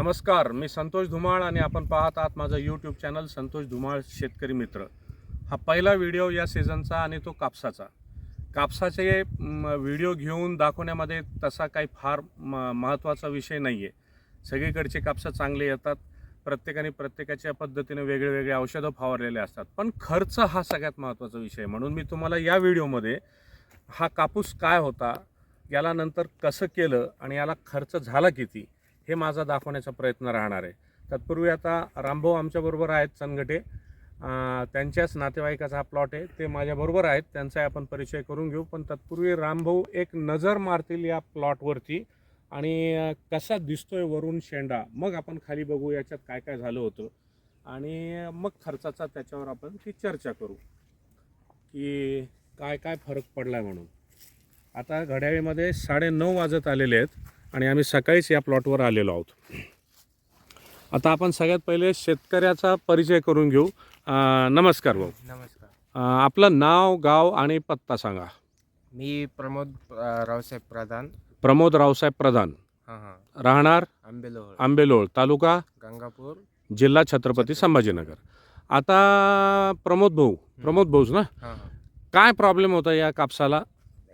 नमस्कार मी संतोष धुमाळ आणि आपण पाहत आहात माझं यूट्यूब चॅनल संतोष धुमाळ शेतकरी मित्र. हा पहिला व्हिडिओ या सीझनचा आणि तो कापसाचा. कापसाचे व्हिडिओ घेऊन दाखवण्यामध्ये तसा काही फार म, महत्त्वाचा विषय नाही आहे सगळीकडचे कापसं चांगले येतात. प्रत्येकाने प्रत्येकाच्या पद्धतीने वेगळे वेगळे औषधं फवारलेले असतात. पण खर्च हा सगळ्यात महत्त्वाचा विषय. म्हणून मी तुम्हाला या व्हिडिओमध्ये हा कापूस काय होता याला नंतर कसं केलं आणि याला खर्च झाला किती हे माझा दाखवण्याचा प्रयत्न राहणार आहे. तत्पूर्वी आता रामभाऊ आमच्याबरोबर आहेत चनगटे त्यांच्याच नातेवाईकाचा हा प्लॉट आहे. ते माझ्याबरोबर आहेत. त्यांचाही आपण परिचय करून घेऊ. पण तत्पूर्वी रामभाऊ एक नजर मारतील या प्लॉटवरती आणि कसा दिसतोय वरून शेंडा? मग आपण खाली बघू याच्यात काय काय झालं होतं. आणि मग खर्चाचा त्याच्यावर आपण ती चर्चा करू. की काय काय फरक पडलाय म्हणून. आता घड्याळीमध्ये साडेनऊ वाजत आलेले आहेत. आणि आम्ही सकाळीच या प्लॉटवर आलेलो आहोत. आता आपण सगळ्यात पहिले शेतकऱ्याचा परिचय करून घेऊ. नमस्कार भाऊ. नमस्कार. अं, आपलं नाव गाव आणि पत्ता सांगा. मी प्रमोद अ, रावसाहेब प्रधान. प्रमोद रावसाहेब प्रधान. हां हां. राहणार? आंबेलोळ. आंबेलोळ तालुका? गंगापूर. जिल्हा छत्रपती संभाजीनगर. आता प्रमोद भाऊ. प्रमोद भाऊच ना? हां हां. काय प्रॉब्लेम होता या कापसाला?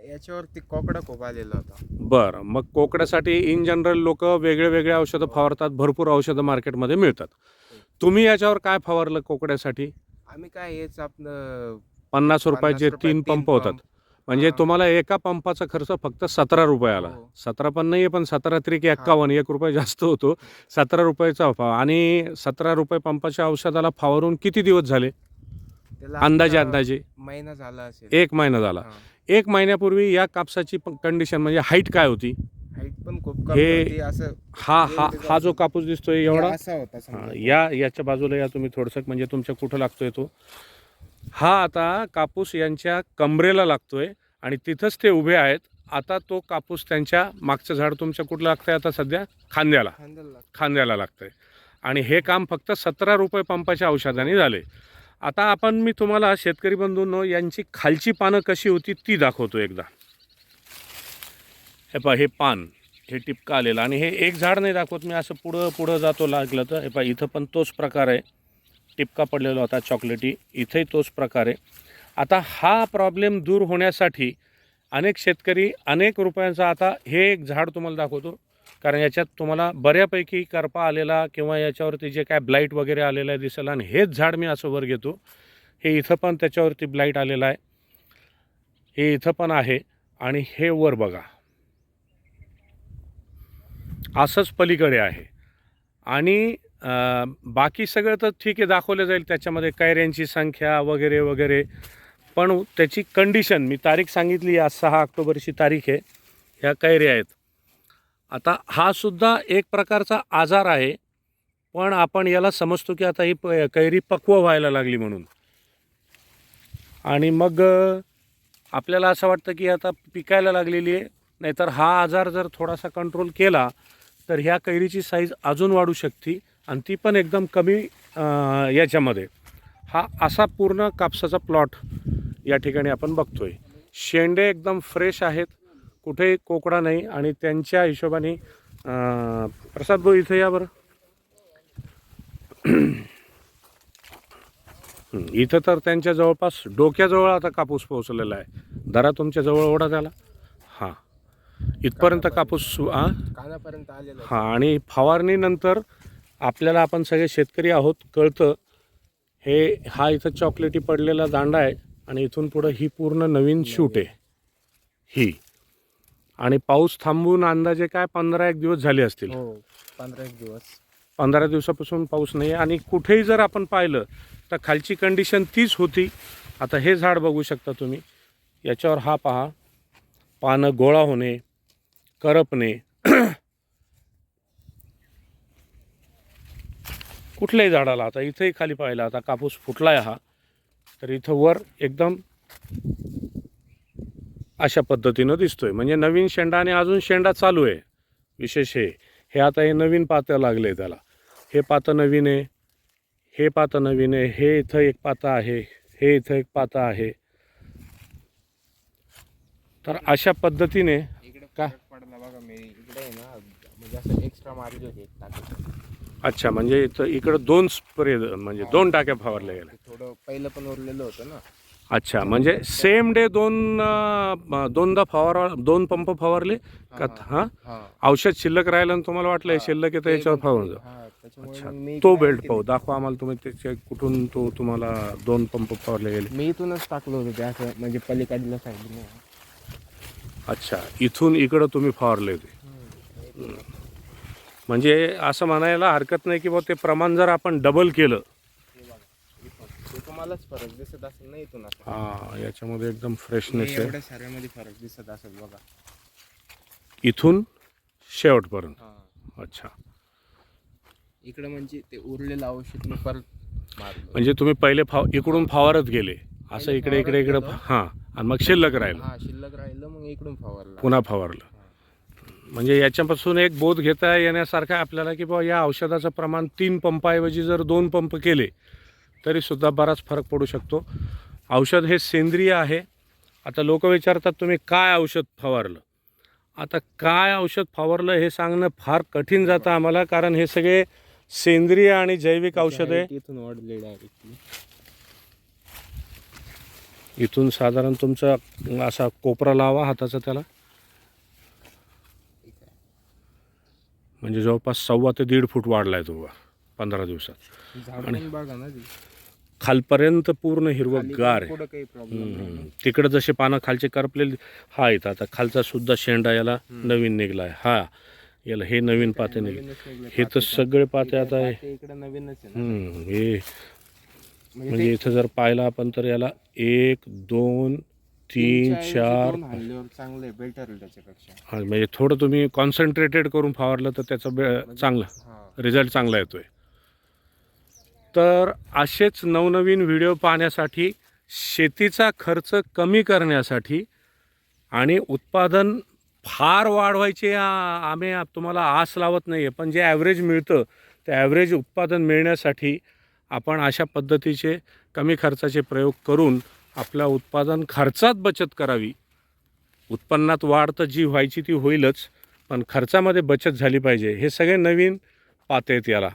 याच्यावरती कोकडा खूप आलेला होता. बरं मग कोकड्यासाठी इन जनरल लोक वेगळे वेगळे औषधं फवारतात भरपूर औषधं मार्केटमध्ये मिळतात. तुम्ही याच्यावर काय फवारलं कोकड्यासाठी? आम्ही काय हेच आपलं पन्नास रुपयाचे रुपयात तीन पंप होतात. म्हणजे हा. तुम्हाला एका पंपाचा खर्च फक्त सतरा रुपये आला. हो. सतरा पण नाही पण सतरा त्रिक एक्कावन्न एक रुपये जास्त होतो. सतरा रुपयाचा फा आणि सतरा रुपये पंपाच्या औषधाला फवारून किती दिवस झाले? त्याला अंदाजे आता अंदाजे? महिना झाला असेल. एक महिना झाला. हां. एक महिन्यापूर्वी या कापसाची कंडिशन म्हणजे हाईट काय होती? हाईट पण खूप कमी हे होती असं हा हा हा जो कापूस दिसतोय एवढा? असा होता हा, समजा. या याच्या बाजूला या तुम्ही थोडंसं म्हणजे तुमच्या कुठं लागतोय तो? हा आता कापूस यांच्या कमरेला लागतोय आणि तिथंच ते उभे आहेत. आता तो कापूस त्यांच्या मागचं झाड तुमच्या कुठं लागतंय आता सध्या? खांद्याला. खांद्याला लागतं. खांद्याला लागतंय. आणि हे काम फक्त सतरा रुपये पंपाच्या औषधाने झाले. आता आपण मी तुम्हाला शेतकरी बंधूंनो यांची खालची पानं कशी होती ती दाखवतो एकदा. हे पहा हे पान हे टिपका आलेलं. आणि हे एक झाड नाही दाखवत मी असं पुढं पुढं जातो लागलं तर. हे पहा इथं पण तोच प्रकार आहे. टिपका पडलेला होता चॉकलेटी. इथंही तोच प्रकार आहे. आता हा प्रॉब्लेम दूर होण्यासाठी अनेक शेतकरी अनेक रुपयांचा आता हे एक झाड तुम्हाला दाखवतो. कारण याच्यात तुम्हाला बऱ्यापैकी करपा आलेला किंवा याच्यावरती जे काय ब्लाईट वगैरे आलेलं आहे दिसेल आणि हेच झाड मी असं वर घेतो. हे इथं पण त्याच्यावरती ब्लाईट आलेलं आहे. हे इथं पण आहे आणि हे वर बघा. असंच पलीकडे आहे. आणि बाकी सगळं तर ठीक आहे दाखवलं जाईल त्याच्यामध्ये कैऱ्यांची संख्या वगैरे वगैरे. पण त्याची कंडिशन मी तारीख सांगितली आज सहा ऑक्टोबरची तारीख आहे. ह्या कैऱ्या आहेत. आता हा सुद्धा एक प्रकारचा आजार आहे पण आपण याला समजतो की आता ही प कैरी पक्व व्हायला लागली म्हणून. आणि मग आपल्याला असं वाटतं की आता पिकायला लागलेली आहे नाहीतर हा आजार जर थोडासा कंट्रोल केला तर ह्या कैरीची साईज अजून वाढू शकते आणि ती पण एकदम कमी याच्यामध्ये. हा असा पूर्ण कापसाचा प्लॉट या ठिकाणी आपण बघतोय. शेंडे एकदम फ्रेश आहेत. कुठेही कोकडा नाही आणि त्यांच्या हिशोबाने प्रसाद भाऊ इथे या बरं. इथं तर त्यांच्या जवळपास डोक्याजवळ आता कापूस पोहोचलेला आहे. दरा तुमच्या जवळ ओढा झाला हां. इथपर्यंत कापूस हां कानापर्यंत आलेला हां आणि फवारणीनंतर आपल्याला आपण सगळे शेतकरी आहोत कळतं. हे हा इथं चॉकलेटी पडलेला दांडा आहे आणि इथून पुढं ही पूर्ण नवीन शूट आहे. ही. आणि पाऊस थांबून अंदाजे काय पंधरा एक दिवस झाले असतील. हो पंधरा एक दिवस. पंधरा दिवसापासून पाऊस नाही आहे आणि कुठेही जर आपण पाहिलं तर खालची कंडिशन तीच होती. आता हे झाड बघू शकता तुम्ही. याच्यावर हा पहा. पानं गोळा होणे करपणे. कुठल्याही झाडाला आता इथंही खाली पाहिलं आता कापूस फुटलाय हा. तर इथं वर एकदम अशा पद्धतीनं दिसतोय. म्हणजे नवीन शेंडा आणि अजून शेंडा चालू आहे. विशेष हे. हे आता हे नवीन पातं लागले त्याला. हे पातं नवीन आहे. हे पातं नवीन आहे. हे इथं एक पातं आहे. हे इथं एक पातं आहे. तर अशा पद्धतीने इकडे काय? फरक पडला बघा मी. इकडे आहे ना म्हणजे अच्छा म्हणजे इथं इकडं दोन स्प्रे म्हणजे दोन टाक्या फवारल्या गेल्या. थोडं पहिलं पण उरलेलं होतं ना. अच्छा म्हणजे सेम डे दोन अं, दोनदा फवार दोन पंप फवारले का हां हा? औषध शिल्लक राहिलं आणि तुम्हाला वाटलं हे शिल्लक येतं ते याच्यावर फवारून जाऊ. हा, त्याच्यामुळे अच्छा मग मी तो बेल्ट. पाहू दाखवा आम्हाला तुम्ही त्याचे कुठून तो तुम्हाला दोन पंप फवारले गेले. मी इथूनच टाकलो होतं ते असं म्हणजे पलीकडल्या साईडने. अच्छा इथून इकडं तुम्ही फवारले होते. म्हणजे असं म्हणायला हरकत नाही की बा ते प्रमाण जर आपण डबल केलं ते तुम्हालाच फरक दिसत असेल ना इथून असं हा याच्यामध्ये एकदम फ्रेशनेस आहे. एवढ्या साऱ्यामध्ये फरक दिसत असेल बघा. इथून शेवटपर्यंत. हा. अच्छा. इकडे म्हणजे ते उरलेलं औषध मी परत मारलं. म्हणजे तुम्ही पहिले फाव इकडून फवारत गेले. असं पहिले इकडे इकडे इकडे फवारत हां आणि मग शिल्लक राहिलं. हा शिल्लक राहिलं मग इकडून फवारला. पुन्हा फवारलं. म्हणजे याच्यापासून एक बोध घेता येण्यासारखा आपल्याला की बाबा या औषधाचं प्रमाण तीन पंपाऐवजी जर दोन पंप केले तरी सुद्धा बराच फरक पडू शकतो. औषध हे सेंद्रिय आहे. आता लोक विचारतात तुम्ही काय औषध फवारलं? आता काय औषध फवारलं हे सांगणं फार कठीण जातं आम्हाला कारण हे सगळे सेंद्रिय आणि जैविक औषध आहे. इथून वाढले डायरेक्टली इथून साधारण तुमचा असा कोपरा लावा हाताचा त्याला. म्हणजे जवळपास सव्वा ते दीड फूट वाढलाय तो बा पंधरा दिवसात. पण बघा ना ती. खालपर्यंत पूर्ण हिरवगार आहे. काही प्रॉब्लेम तिकडं जसे पानं खालचे करपलेले हा येतात आता खालचा सुद्धा शेंडा याला नवीन निघलाय. हा याला हे नवीन पाते निघले. निघले हे तर. सगळे पाते आता आहे इकडे नवीनच आहे ना. हम्म, हे म्हणजे म्हणजे इथं जर पाहिलं आपण तर याला एक दोन तीन तीनच्या ऐवजी चार दोन चांगलं आहे बेटर आहे त्याच्यापेक्षा. हा, म्हणजे थोडं तुम्ही कॉन्सन्ट्रेटेड करून फवारलं तर त्याचा बे- चांगला. हा. रिझल्ट चांगला येतोय. तर असेच नवनवीन व्हिडिओ पाहण्यासाठी शेतीचा खर्च कमी करण्यासाठी आणि उत्पादन फार वाढवायचे आम्ही तुम्हाला आस लावत नाही आहे पण जे ॲव्हरेज मिळतं ते ॲव्हरेज उत्पादन मिळण्यासाठी आपण अशा पद्धतीचे कमी खर्चाचे प्रयोग करून आपल्या उत्पादन खर्चात बचत करावी. उत्पन्नात वाढ तर जी व्हायची ती होईलच पण खर्चामध्ये बचत झाली पाहिजे. हे सगळे नवीन पाहत आहेत याला.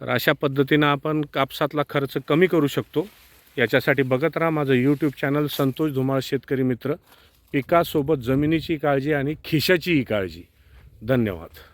तर अशा पद्धतीनं आपण कापसातला खर्च कमी करू शकतो. याच्यासाठी बघत राहा माझं यूट्यूब चॅनल संतोष धुमाळ शेतकरी मित्र. पिकासोबत जमिनीची काळजी आणि खिशाचीही काळजी. धन्यवाद.